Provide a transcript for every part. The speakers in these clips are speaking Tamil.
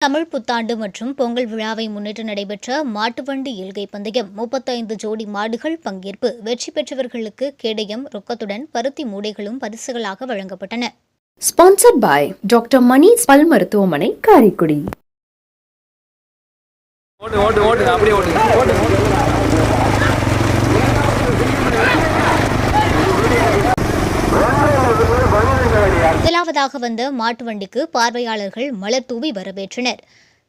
தமிழ் புத்தாண்டு மற்றும் பொங்கல் விழாவை முன்னிட்டு நடைபெற்ற மாட்டுவண்டி இல்கை பந்தயம் முப்பத்தைந்து ஜோடி மாடுகள் பங்கேற்பு வெற்றி பெற்றவர்களுக்கு கேடயம் ரொக்கத்துடன் பருத்தி மூடைகளும் பரிசுகளாக வழங்கப்பட்டன. ஸ்பான்சர்ட் பை டாக்டர் மணிஸ் பல் மருத்துவமனை காரைக்குடி முதலாவதாக வந்த மாட்டு வண்டிக்கு பார்வையாளர்கள் மலர் தூவி வரவேற்றனர்.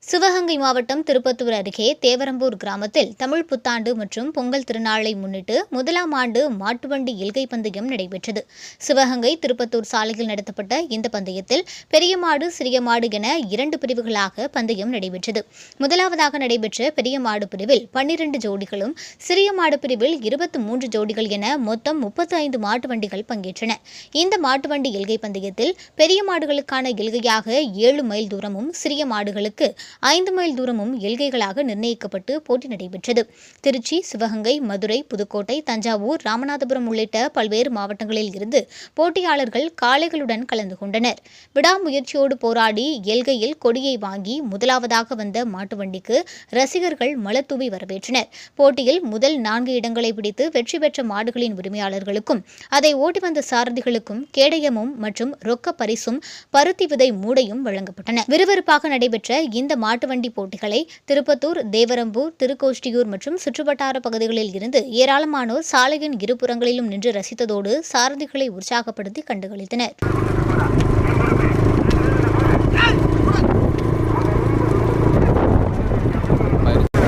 சிவகங்கை மாவட்டம் திருப்பத்தூர் அருகே தேவரம்பூர் கிராமத்தில் தமிழ் புத்தாண்டு மற்றும் பொங்கல் திருநாளை முன்னிட்டு முதலாம் ஆண்டு மாட்டுவண்டி இல்கை பந்தயம் நடைபெற்றது. சிவகங்கை திருப்பத்தூர் சாலையில் நடத்தப்பட்ட இந்த பந்தயத்தில் பெரிய மாடு சிறிய மாடு என இரண்டு பிரிவுகளாக பந்தயம் நடைபெற்றது. முதலாவதாக நடைபெற்ற பெரிய மாடு பிரிவில் பன்னிரண்டு ஜோடிகளும் சிறிய மாடு பிரிவில் இருபத்தி மூன்று ஜோடிகள் என மொத்தம் முப்பத்தி ஐந்து மாட்டு வண்டிகள் பங்கேற்றன. இந்த மாட்டு வண்டி இல்கை பந்தயத்தில் பெரிய மாடுகளுக்கான இல்கையாக ஏழு மைல் தூரமும் சிறிய மாடுகளுக்கு ஐந்து மைல் தூரமும் எல்கைகளாக நிர்ணயிக்கப்பட்டு போட்டி நடைபெற்றது. திருச்சி சிவகங்கை மதுரை புதுக்கோட்டை தஞ்சாவூர் ராமநாதபுரம் உள்ளிட்ட பல்வேறு மாவட்டங்களில் இருந்து போட்டியாளர்கள் காளைகளுடன் கலந்து கொண்டனர். விடாமுயற்சியோடு போராடி எல்கையில் கொடியை வாங்கி முதலாவதாக வந்த மாட்டு வண்டிக்கு ரசிகர்கள் மலத்தூவி வரவேற்றனர். போட்டியில் முதல் நான்கு இடங்களை பிடித்து வெற்றி பெற்ற மாடுகளின் உரிமையாளர்களுக்கும் அதை ஓட்டி வந்த சாரதிகளுக்கும் கேடயமும் மற்றும் ரொக்க பரிசும் பருத்தி விதை மூடையும் வழங்கப்பட்டன. விறுவிறுப்பாக நடைபெற்ற இந்த மாட்டு வண்டி போட்டிகளை திருப்பத்தூர் தேவரம்பூர் திருக்கோஷ்டியூர் மற்றும் சுற்றுவட்டார பகுதிகளில் இருந்து ஏராளமானோர் சாலையின் இருபுறங்களிலும் நின்று ரசித்ததோடு சாரதிகளை உற்சாகப்படுத்தி கண்டுகளித்தனர்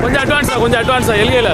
கொஞ்சம் அட்வான்ஸா கொஞ்சம் அட்வான்ஸா எல்கையில்